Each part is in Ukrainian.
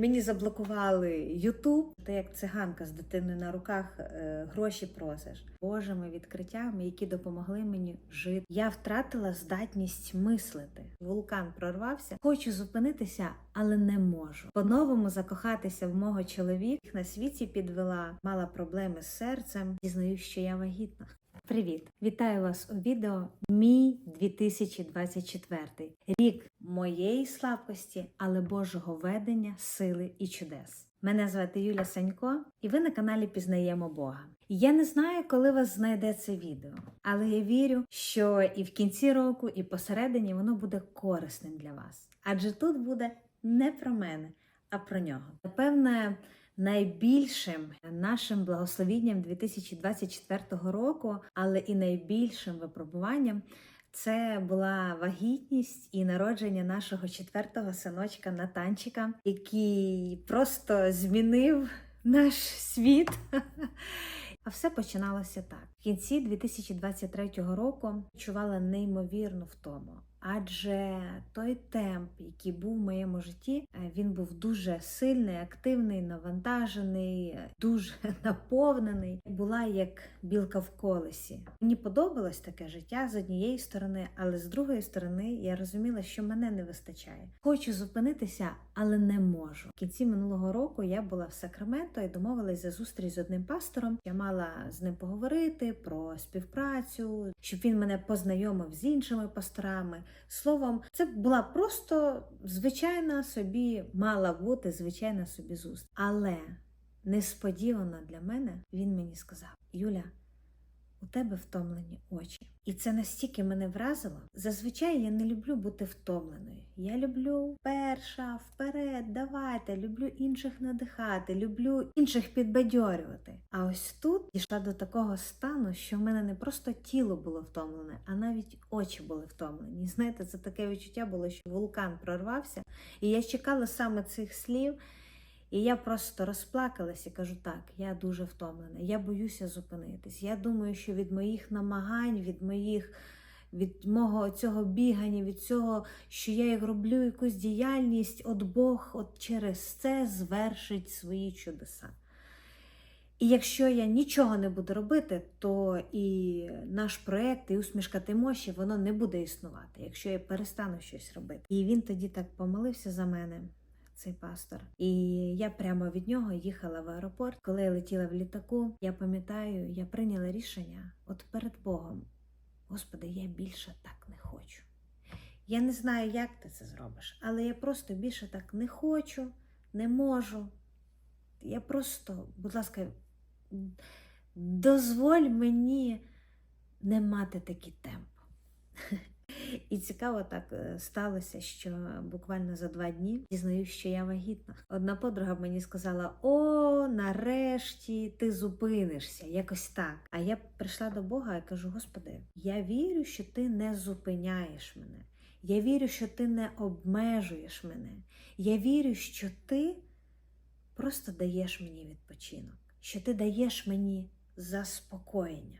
Мені заблокували Ютуб. Ти як циганка з дитиною на руках е, гроші просиш. Божими відкриттями, які допомогли мені жити. Я втратила здатність мислити. Вулкан прорвався. Хочу зупинитися, але не можу. По-новому закохатися в мого чоловіка на світі підвела, мала проблеми з серцем. Дізнаюсь, що я вагітна. Привіт! Вітаю вас у відео Мій 2024 рік моєї слабкості, але Божого ведення, сили і чудес. Мене звати Юля Санько, і ви на каналі Пізнаємо Бога. Я не знаю, коли вас знайде це відео, але я вірю, що і в кінці року, і посередині воно буде корисним для вас. Адже тут буде не про мене, а про нього. Напевне, найбільшим нашим благословінням 2024 року, але і найбільшим випробуванням це була вагітність і народження нашого четвертого синочка Натанчика, який просто змінив наш світ. А все починалося так. В кінці 2023 року відчувала неймовірну втому. Адже той темп, який був в моєму житті, е, він був дуже сильний, активний, навантажений, дуже наповнений. Була як білка в колесі. Мені подобалось таке життя з однієї сторони, але з другої сторони я розуміла, що мене не вистачає. Хочу зупинитися, але не можу. В кінці минулого року я була в Сакраменто і домовилась за зустріч з одним пастором. Я мала з ним поговорити про співпрацю, щоб він мене познайомив з іншими пасторами. Словом, це була просто звичайна собі, мала бути звичайна собі зустріч. Але несподівано для мене він мені сказав: Юля, у тебе втомлені очі. І це настільки мене вразило. Зазвичай я не люблю бути втомленою. Я люблю перша, вперед, давайте, люблю інших надихати, люблю інших підбадьорювати. А ось тут дійшла до такого стану, що в мене не просто тіло було втомлене, а навіть очі були втомлені. Знаєте, це таке відчуття було, що вулкан прорвався, і я чекала саме цих слів. І я просто розплакалась і кажу: так, я дуже втомлена, я боюся зупинитись. Я думаю, що від моїх намагань, від моїх, від мого цього бігання, від цього, що я як роблю якусь діяльність, от Бог от через це звершить свої чудеса. І якщо я нічого не буду робити, то і наш проект, і усмішка Тимоші, воно не буде існувати, якщо я перестану щось робити. І він тоді так помолився за мене цей пастор. І я прямо від нього їхала в аеропорт. Коли я летіла в літаку, я пам'ятаю, я прийняла рішення от перед Богом. Господи, я більше так не хочу. Я не знаю, як ти це зробиш, але я просто більше так не хочу, не можу. Я просто, будь ласка, дозволь мені не мати такий темп. І цікаво так е, сталося, що буквально за два дні дізнаюсь, що я вагітна. Одна подруга мені сказала: О, нарешті ти зупинишся, якось так. А я прийшла до Бога і кажу: Господи, я вірю, що ти не зупиняєш мене. Я вірю, що ти не обмежуєш мене. Я вірю, що ти просто даєш мені відпочинок, що ти даєш мені заспокоєння.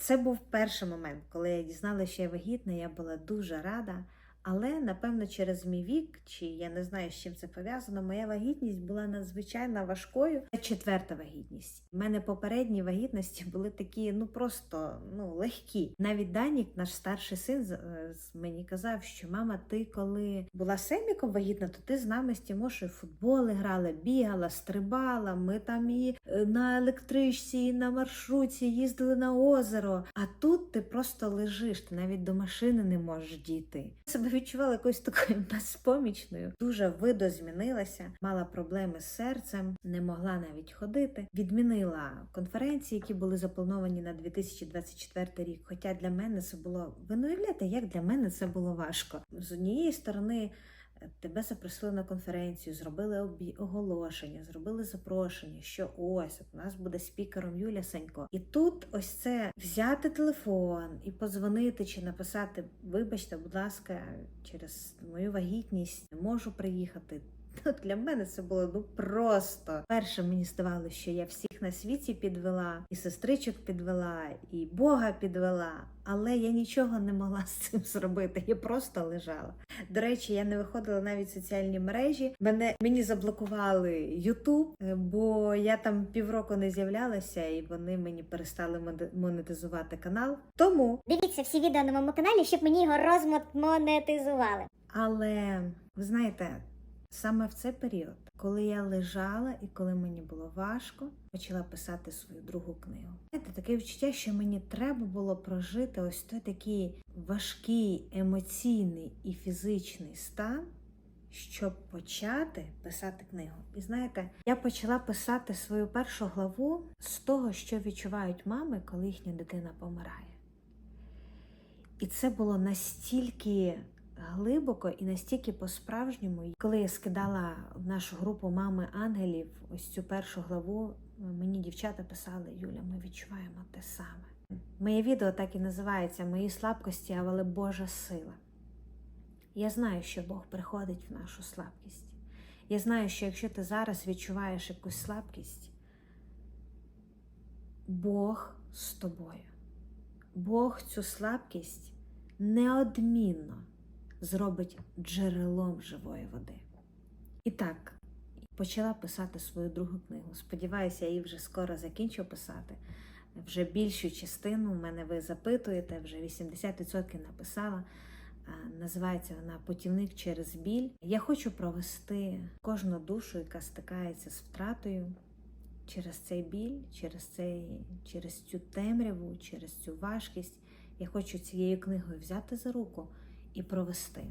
Це був перший момент, коли я дізналася, що я вагітна, я була дуже рада. Але, напевно, через мій вік, чи я не знаю, з чим це пов'язано, моя вагітність була надзвичайно важкою. Це четверта вагітність. У мене попередні вагітності були такі, ну просто ну, легкі. Навіть Данік, наш старший син, е, мені казав, що мама, ти коли була семіком вагітна, то ти з нами з Тімошею футболи грала, бігала, стрибала. Ми там і е, на електричці, і на маршрутці їздили на озеро. А тут ти просто лежиш, ти навіть до машини не можеш дійти. Себе відчувала якоюсь такою безпомічною. Дуже видозмінилася, мала проблеми з серцем, не могла навіть ходити. Відмінила конференції, які були заплановані на 2024 рік. Хоча для мене це було ви не уявляєте, як для мене це було важко. З однієї сторони. Тебе запросили на конференцію, зробили оголошення, зробили запрошення, що ось у нас буде спікером Юля Санько. І тут ось це взяти телефон і позвонити чи написати: Вибачте, будь ласка, через мою вагітність не можу приїхати. Ну, для мене це було ну просто. Перше мені здавалося, що я всіх на світі підвела, і сестричок підвела, і Бога підвела. Але я нічого не могла з цим зробити. Я просто лежала. До речі, я не виходила навіть в соціальні мережі. Мене мені заблокували Ютуб, бо я там півроку не з'являлася, і вони мені перестали монетизувати канал. Тому Дивіться всі відео на моєму каналі, щоб мені його розмонетизували. Але ви знаєте, саме в цей період, коли я лежала і коли мені було важко, почала писати свою другу книгу. Знаєте, таке відчуття, що мені треба було прожити ось той такий важкий емоційний і фізичний стан. Щоб почати писати книгу. І знаєте, я почала писати свою першу главу з того, що відчувають мами, коли їхня дитина помирає. І це було настільки глибоко і настільки по-справжньому. Коли я скидала в нашу групу мами ангелів ось цю першу главу, мені дівчата писали: Юля, ми відчуваємо те саме. Моє відео так і називається Мої слабкості, але Божа сила. Я знаю, що Бог приходить в нашу слабкість. Я знаю, що якщо ти зараз відчуваєш якусь слабкість, Бог з тобою. Бог цю слабкість неодмінно зробить джерелом живої води. І так, почала писати свою другу книгу. Сподіваюся, я її вже скоро закінчу писати. Вже більшу частину мене ви запитуєте, вже 80% написала. Називається вона Путівник через біль. Я хочу провести кожну душу, яка стикається з втратою через цей біль, через, цей, через цю темряву, через цю важкість. Я хочу цією книгою взяти за руку і провести.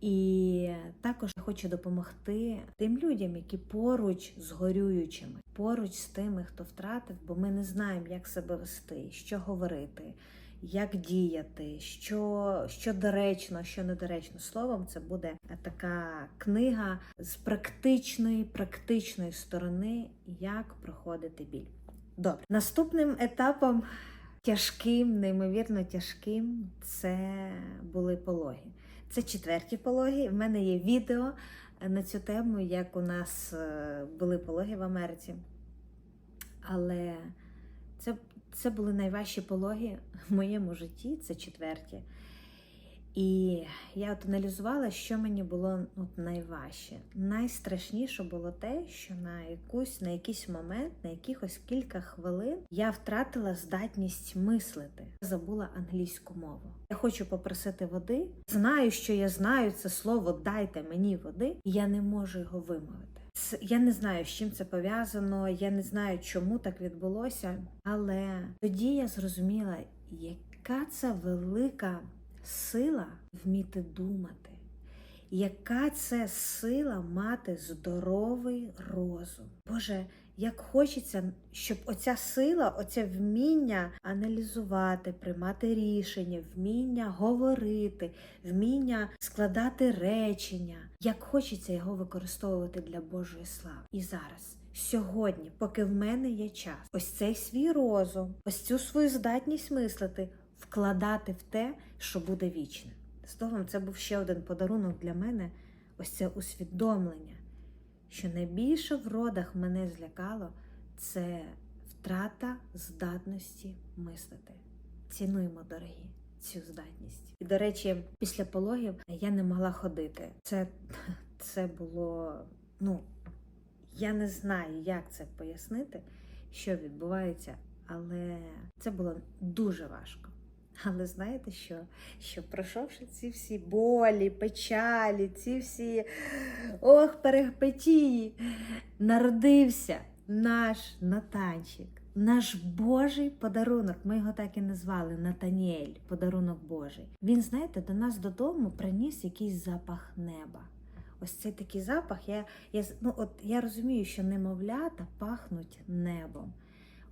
І також хочу допомогти тим людям, які поруч з горюючими, поруч з тими, хто втратив, бо ми не знаємо, як себе вести, що говорити, як діяти, що, що доречно, що недоречно. Словом, це буде така книга з практичної, практичної сторони, як проходити біль. Добре, наступним етапом тяжким, неймовірно тяжким, це були пологи. Це четверті пологи. В мене є відео на цю тему, як у нас е, були пологи в Америці. Але це, це були найважчі пологи в моєму житті, це четверті. І я от аналізувала, що мені було от найважче. Найстрашніше було те, що на якусь на якийсь момент, на якихось кілька хвилин я втратила здатність мислити, забула англійську мову. Я хочу попросити води. Знаю, що я знаю це слово Дайте мені води, і я не можу його вимовити. Я не знаю, з чим це пов'язано, я не знаю, чому так відбулося, але тоді я зрозуміла, яка це велика сила вміти думати. Яка це сила мати здоровий розум? Боже, як хочеться, щоб оця сила, оце вміння аналізувати, приймати рішення, вміння говорити, вміння складати речення, як хочеться його використовувати для Божої слави. І зараз. Сьогодні, поки в мене є час, ось цей свій розум, ось цю свою здатність мислити, вкладати в те, що буде вічне. Словом, це був ще один подарунок для мене, ось це усвідомлення, що найбільше в родах мене злякало це втрата здатності мислити. Цінуємо, дорогі, цю здатність. І, до речі, після пологів я не могла ходити. Це, це було, ну, я не знаю, як це пояснити, що відбувається, але це було дуже важко. Але знаєте що? Що пройшовши ці всі болі, печалі, ці всі ох, перипетії, народився наш Натанчик, наш Божий подарунок. Ми його так і назвали Натаніель, подарунок Божий. Він, знаєте, до нас додому приніс якийсь запах неба. Ось цей такий запах. Я, я, ну, от, я розумію, що немовлята пахнуть небом.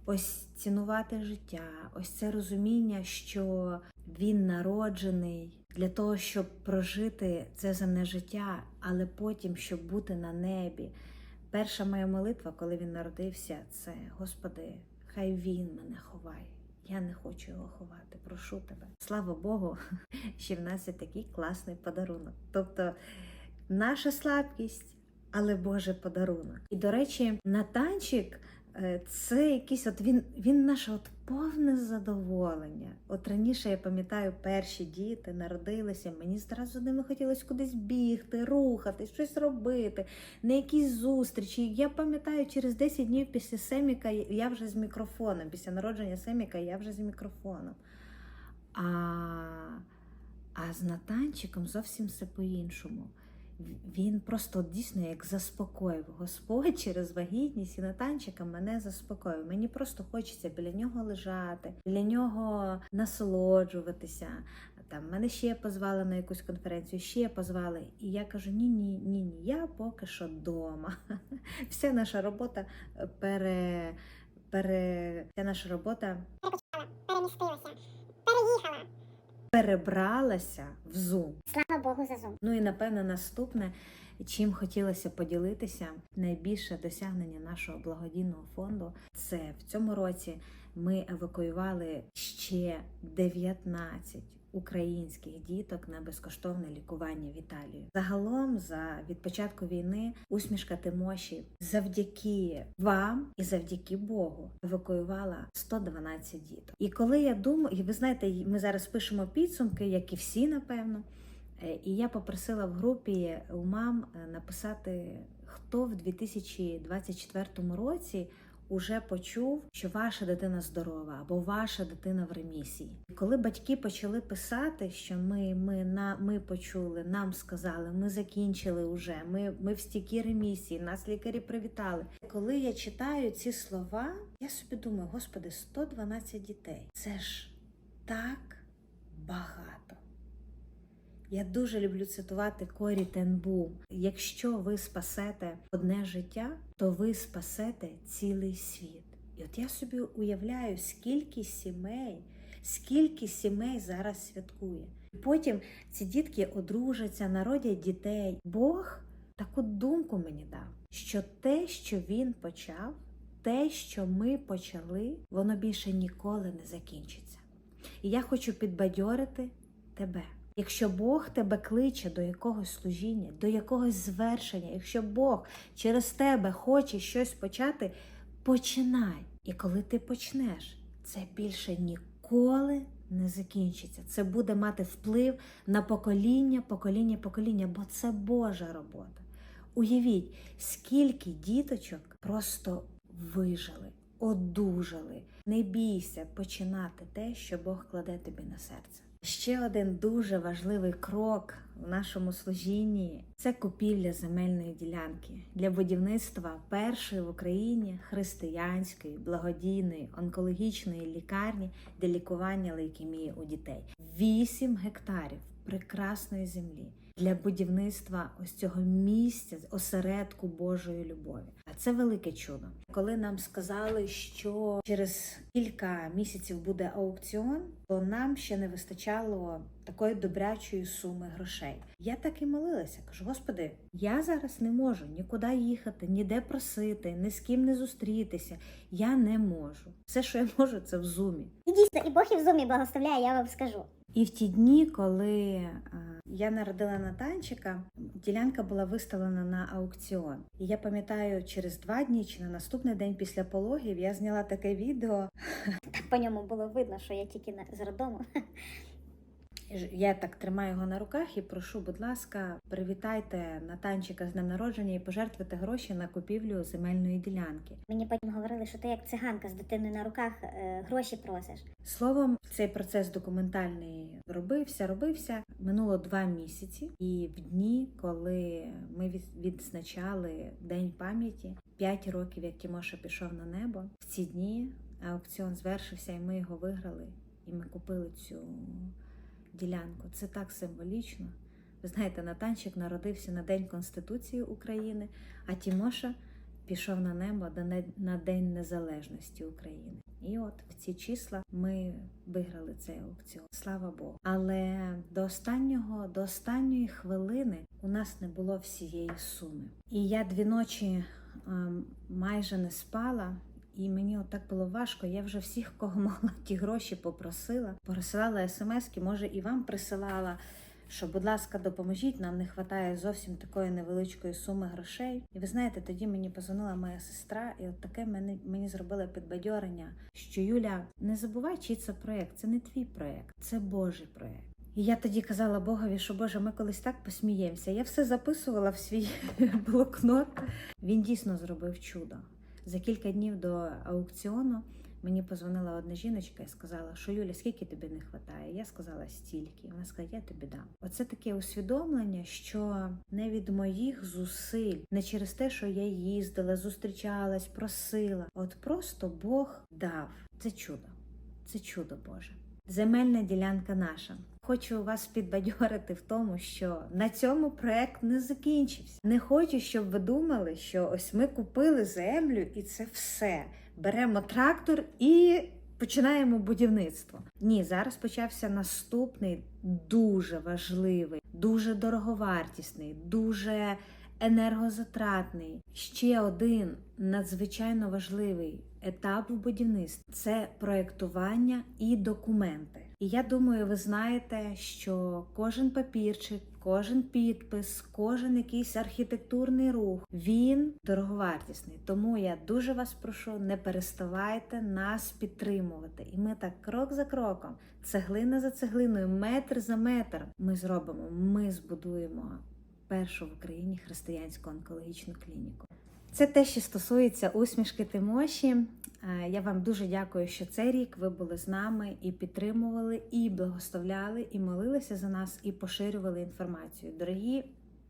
Ось цінувати життя, ось це розуміння, що він народжений для того, щоб прожити це земне життя, але потім, щоб бути на небі. Перша моя молитва, коли він народився, це Господи, хай він мене ховає. Я не хочу його ховати. Прошу тебе. Слава Богу, що в нас є такий класний подарунок. Тобто наша слабкість, але Боже подарунок. І до речі, Натанчик е, це якийсь от він, він наше от повне задоволення. От раніше я пам'ятаю, перші діти народилися. Мені зразу ними хотілося кудись бігти, рухатись, щось робити, на якісь зустрічі. Я пам'ятаю, через 10 днів після Семіка я вже з мікрофоном. Після народження Семіка я вже з мікрофоном. А, а з Натанчиком зовсім все по-іншому. Він просто дійсно як заспокоїв. Господь через вагітність і Натанчика мене заспокоїв. Мені просто хочеться біля нього лежати, біля нього насолоджуватися. Там мене ще позвали на якусь конференцію, ще позвали. І я кажу: ні, ні, ні, ні, я поки що вдома. Вся наша робота е, пере, пере, вся наша робота Перемістилася. Переїхала. Перебралася в Zoom. Слава Богу за Zoom. Ну і напевно наступне, чим хотілося поділитися, найбільше досягнення нашого благодійного фонду. Це в цьому році ми евакуювали ще 19 українських діток на безкоштовне лікування в Італію. Загалом, за від початку війни, усмішка Тимоші завдяки вам і завдяки Богу евакуювала 112 діток. І коли я думаю, і ви знаєте, ми зараз пишемо підсумки, як і всі, напевно. Е, І я попросила в групі у мам е, написати, хто в 2024 році уже почув, що ваша дитина здорова або ваша дитина в ремісії. Коли батьки почали писати, що ми, ми, на, ми почули, нам сказали, ми закінчили вже, ми, ми в стійкій ремісії, нас лікарі привітали. Коли я читаю ці слова, я собі думаю, господи, 112 дітей. Це ж так багато. Я дуже люблю цитувати Корі Тенбу. Якщо ви спасете одне життя, то ви спасете цілий світ. І от я собі уявляю, скільки сімей, скільки сімей зараз святкує. І потім ці дітки одружаться, народять дітей. Бог таку думку мені дав, що те, що він почав, те, що ми почали, воно більше ніколи не закінчиться. І я хочу підбадьорити тебе. Якщо Бог тебе кличе до якогось служіння, до якогось звершення, якщо Бог через тебе хоче щось почати, починай. І коли ти почнеш, це більше ніколи не закінчиться. Це буде мати вплив на покоління, покоління, покоління, бо це Божа робота. Уявіть, скільки діточок просто вижили, одужали. Не бійся починати те, що Бог кладе тобі на серце. Ще один дуже важливий крок в нашому служінні це купівля земельної ділянки для будівництва першої в Україні християнської благодійної онкологічної лікарні для лікування лейкемії у дітей. 8 гектарів прекрасної землі для будівництва ось цього місця, осередку Божої любові. А це велике чудо. Коли нам сказали, що через кілька місяців буде аукціон, то нам ще не вистачало такої добрячої суми грошей. Я так і молилася. Кажу, Господи, я зараз не можу нікуди їхати, ніде просити, ні з ким не зустрітися. Я не можу. Все, що я можу, це в зумі. І дійсно, і Бог і в зумі благословляє, я вам скажу. І в ті дні, коли е, я народила Натанчика, ділянка була виставлена на аукціон. І я пам'ятаю, через два дні чи на наступний день після пологів я зняла таке відео. По ньому було видно, що я тільки з роддому. Я так тримаю його на руках і прошу, будь ласка, привітайте Натанчика з днем народження і пожертвуйте гроші на купівлю земельної ділянки. Мені потім говорили, що ти як циганка з дитиною на руках е, гроші просиш. Словом, цей процес документальний робився, робився. Минуло два місяці, і в дні, коли ми відзначали День пам'яті, 5 років, як Тімоша пішов на небо, в ці дні аукціон звершився, і ми його виграли, і ми купили цю ділянку. Це так символічно. Ви знаєте, Натанчик народився на День Конституції України, а Тімоша пішов на небо на День Незалежності України. І от в ці числа ми виграли цей аукціон. Слава Богу. Але до останнього, до останньої хвилини у нас не було всієї суми. І я дві ночі ем, майже не спала. І мені отак було важко. Я вже всіх, кого могла ті гроші попросила. Пересилала смски, може, і вам присилала. що, будь ласка, допоможіть, нам не вистачає зовсім такої невеличкої суми грошей. І ви знаєте, тоді мені позвонила моя сестра, і от таке мені, мені зробила підбадьорення, що Юля, не забувай, чий це проєкт. Це не твій проєкт, це Божий проєкт. І я тоді казала Богові, що Боже, ми колись так посміємося. Я все записувала в свій блокнот. Він дійсно зробив чудо. За кілька днів до аукціону мені позвонила одна жіночка і сказала, що Юля, скільки тобі не вистачає? Я сказала стільки. Вона сказала, я тобі дам. Оце таке усвідомлення, що не від моїх зусиль, не через те, що я їздила, зустрічалась, просила. От просто Бог дав. Це чудо. Це чудо Боже. Земельна ділянка наша. Хочу вас підбадьорити в тому, що на цьому проект не закінчився. Не хочу, щоб ви думали, що ось ми купили землю і це все. Беремо трактор і починаємо будівництво. Ні, зараз почався наступний дуже важливий, дуже дороговартісний, дуже енергозатратний. Ще один надзвичайно важливий етап у будівництві це проєктування і документи. І я думаю, ви знаєте, що кожен папірчик, кожен підпис, кожен якийсь архітектурний рух він дороговартісний. Тому я дуже вас прошу, не переставайте нас підтримувати. І ми так крок за кроком, цеглина за цеглиною, метр за метр, ми зробимо. Ми збудуємо першу в Україні християнську онкологічну клініку. Це те, що стосується усмішки Тимоші. Е, Я вам дуже дякую, що цей рік ви були з нами і підтримували, і благословляли, і молилися за нас, і поширювали інформацію. Дорогі,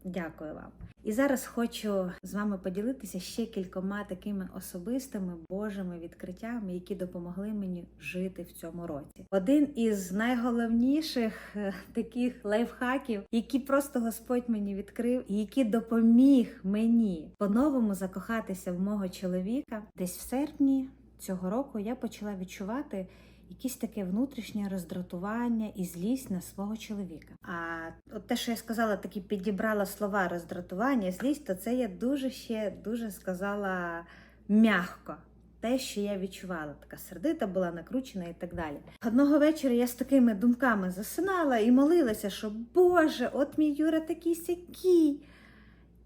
дякую вам. І зараз хочу з вами поділитися ще кількома такими особистими Божими відкриттями, які допомогли мені жити в цьому році. Один із найголовніших е, таких лайфхаків, які просто Господь мені відкрив, і який допоміг мені по-новому закохатися в мого чоловіка, десь в серпні цього року я почала відчувати. Якесь таке внутрішнє роздратування і злість на свого чоловіка. А от те, що я сказала, таки підібрала слова роздратування, злість, то це я дуже ще дуже сказала м'ягко. Те, що я відчувала, така сердита була накручена і так далі. Одного вечора я з такими думками засинала і молилася, що Боже, от мій Юра такий сякий.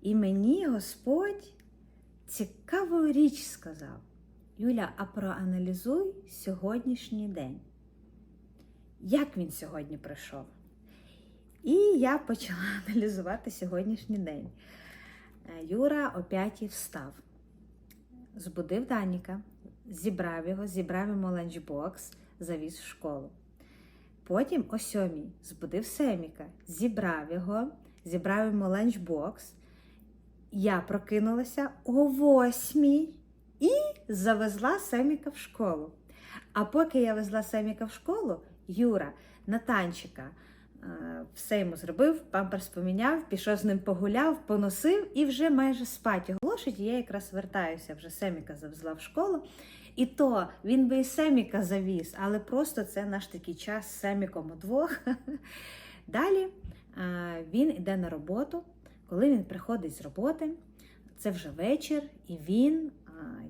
І мені Господь цікаву річ сказав. Юля, а проаналізуй сьогоднішній день. Як він сьогодні пройшов? І я почала аналізувати сьогоднішній день. Е, Юра о п'ятій встав, збудив Даніка, зібрав його, зібрав йому ланчбокс, завіз в школу. Потім о сьомій збудив Семіка, зібрав його, зібрав йому ланчбокс. Я прокинулася о восьмій і завезла Семіка в школу. А поки я везла Семіка в школу, Юра на танчика е, все йому зробив, памперс поміняв, пішов з ним погуляв, поносив і вже майже спать. І я якраз вертаюся, вже Семіка завезла в школу. І то він би і Семіка завіз, але просто це наш такий час з Семіком удвох. Далі е, він йде на роботу. Коли він приходить з роботи, це вже вечір, і він,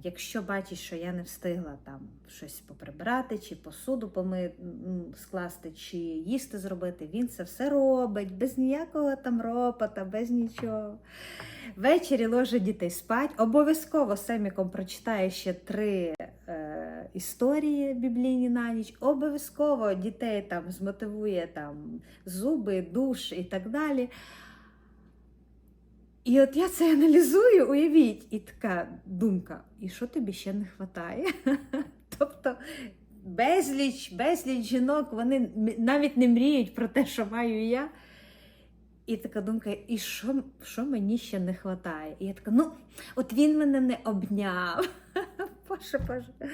якщо бачить, що я не встигла там щось поприбрати, чи посуду поми... скласти, чи їсти зробити, він це все робить без ніякого там ропота, без нічого. Ввечері ложе дітей спать. Обов'язково Семіком прочитає ще три е, історії біблійні на ніч. Обов'язково дітей там змотивує там зуби, душ і так далі. І от я це аналізую, уявіть, і така думка: і що тобі ще не вистачає? тобто безліч, безліч жінок, вони навіть не мріють про те, що маю я. І така думка, і що, що мені ще не вистачає? І я така, ну, от він мене не обняв. Боже, Боже.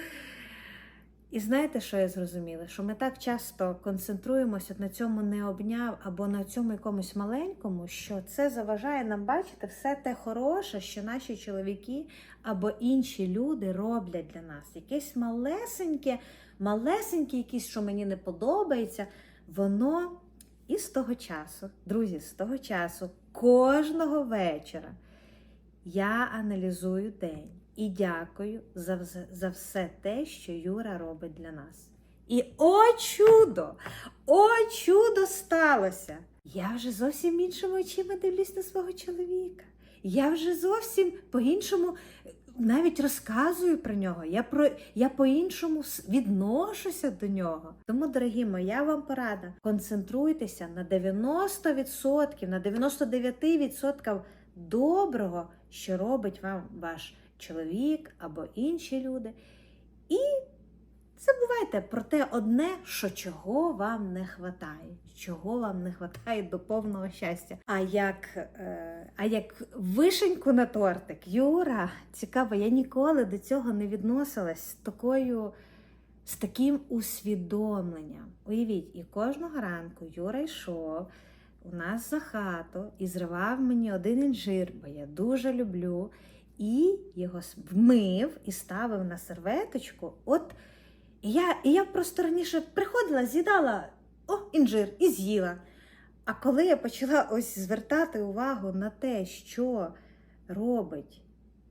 І знаєте, що я зрозуміла? Що ми так часто концентруємося на цьому не обняв або на цьому якомусь маленькому, що це заважає нам бачити все те хороше, що наші чоловіки або інші люди роблять для нас. Якесь малесеньке, малесеньке, якесь, що мені не подобається, воно і з того часу, друзі, з того часу, кожного вечора я аналізую день і дякую за, за все те, що Юра робить для нас. І о чудо! О чудо сталося! я вже зовсім іншими очима дивлюсь на свого чоловіка. Я вже зовсім по-іншому навіть розказую про нього. Я, про, я по-іншому відношуся до нього. Тому, дорогі мої, я вам порада. Концентруйтеся на 90%, на 99% доброго, що робить вам ваш чоловік або інші люди. І забувайте про те одне, що чого вам не хватає, чого вам не хватає до повного щастя. А як, е, а як вишеньку на тортик, Юра, цікаво, я ніколи до цього не відносилась такою. З таким усвідомленням. Уявіть, і кожного ранку Юра йшов у нас за хату і зривав мені один інжир, бо я дуже люблю, і його вмив і ставив на серветочку. От я, і я просто раніше приходила, з'їдала о, інжир і з'їла. А коли я почала ось звертати увагу на те, що робить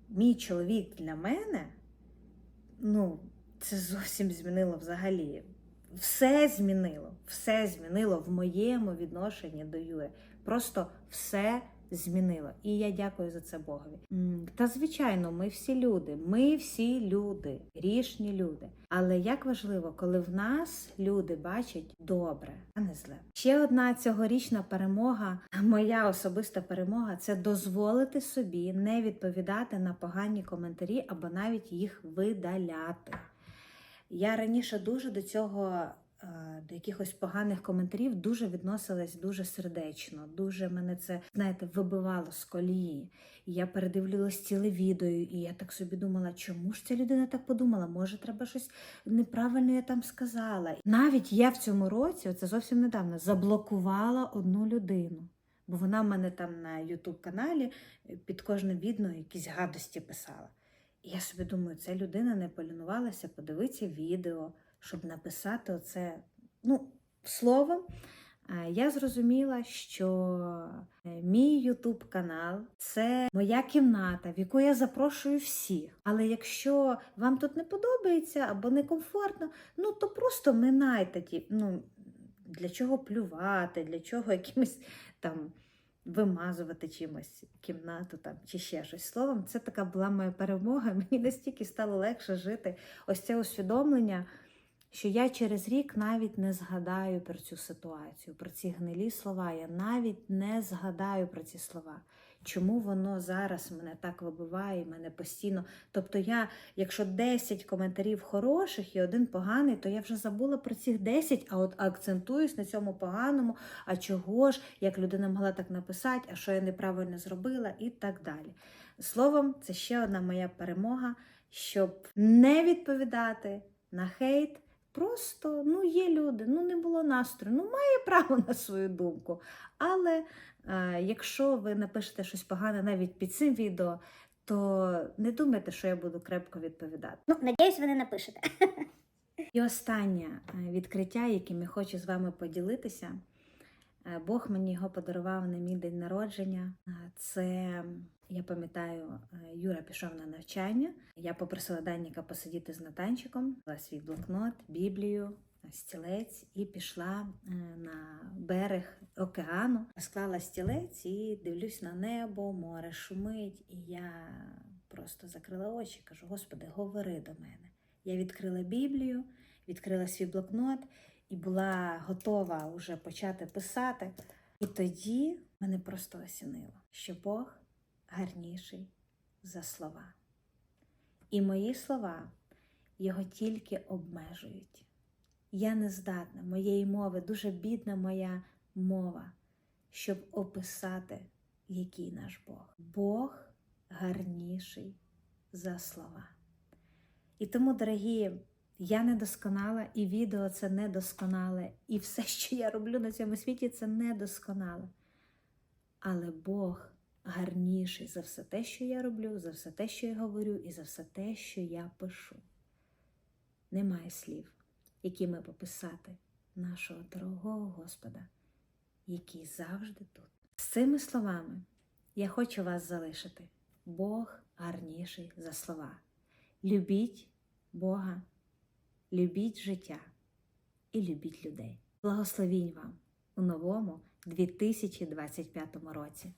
мій чоловік для мене, ну, це зовсім змінило взагалі. Все змінило, все змінило в моєму відношенні до Юри. Просто все змінило. І я дякую за це Богові. Та звичайно, ми всі люди, ми всі люди, грішні люди. Але як важливо, коли в нас люди бачать добре, а не зле. Ще одна цьогорічна перемога, моя особиста перемога це дозволити собі не відповідати на погані коментарі або навіть їх видаляти. Я раніше дуже до цього, до якихось поганих коментарів, дуже відносилась дуже сердечно. Дуже мене це, знаєте, вибивало з колії. І я передивлювалась ціле відео, і я так собі думала, чому ж ця людина так подумала? Може, треба щось неправильно я там сказала. Навіть я в цьому році, це зовсім недавно, заблокувала одну людину. Бо вона в мене там на Ютуб каналі під кожним відео якісь гадості писала. І я собі думаю, ця людина не полінувалася подивитися відео, щоб написати оце. Ну, словом, я зрозуміла, що е, мій Ютуб канал це моя кімната, в яку я запрошую всіх. Але якщо вам тут не подобається або некомфортно, ну то просто минайте ті. Ну, для чого плювати, для чого якимось там вимазувати чимось кімнату там чи ще щось. Словом, це така була моя перемога. Мені настільки стало легше жити. Ось це усвідомлення, що я через рік навіть не згадаю про цю ситуацію, про ці гнилі слова. Я навіть не згадаю про ці слова. Чому воно зараз мене так вибиває, мене постійно. Тобто, я, якщо 10 коментарів хороших і один поганий, то я вже забула про цих 10, а от акцентуюсь на цьому поганому, а чого ж, як людина могла так написати, а що я неправильно зробила, і так далі. Словом, це ще одна моя перемога, щоб не відповідати на хейт. Просто ну є люди, ну не було настрою, ну має право на свою думку. Але е, якщо ви напишете щось погане навіть під цим відео, то не думайте, що я буду крепко відповідати. Ну, надіюсь, ви не напишете. І останнє е, відкриття, яким я хочу з вами поділитися. Е, Бог мені його подарував на мій день народження. Е, Це, я пам'ятаю, е, Юра пішов на навчання. Я попросила Даніка посидіти з Натанчиком, взяла свій блокнот, Біблію, стілець і пішла на берег океану, склала стілець і дивлюсь на небо, море шумить. І я просто закрила очі, кажу: Господи, говори до мене. Я відкрила Біблію, відкрила свій блокнот і була готова вже почати писати. І тоді мене просто осінило, що Бог гарніший за слова. І мої слова його тільки обмежують. Я не здатна, моєї мови, дуже бідна моя мова, щоб описати, який наш Бог. Бог гарніший за слова. І тому, дорогі, я недосконала, і відео це недосконале, і все, що я роблю на цьому світі, це недосконале. Але Бог гарніший за все те, що я роблю, за все те, що я говорю, і за все те, що я пишу. Немає слів, якими пописати нашого дорогого Господа, який завжди тут. З цими словами я хочу вас залишити. Бог гарніший за слова. Любіть Бога, любіть життя і любіть людей. Благословінь вам у новому 2025 році.